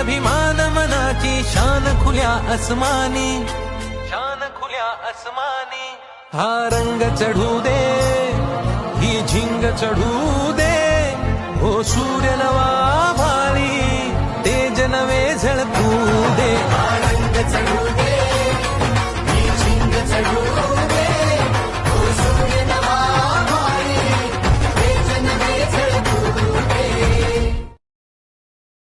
अभिमान मनाची शान खुल्या अस्मानी शान खुल्या अस्मानी हा रंग चढू दे ही झिंग चढू दे. हो सूर्य नवा भारी तेज नवे झळकू दे. हा रंग चढू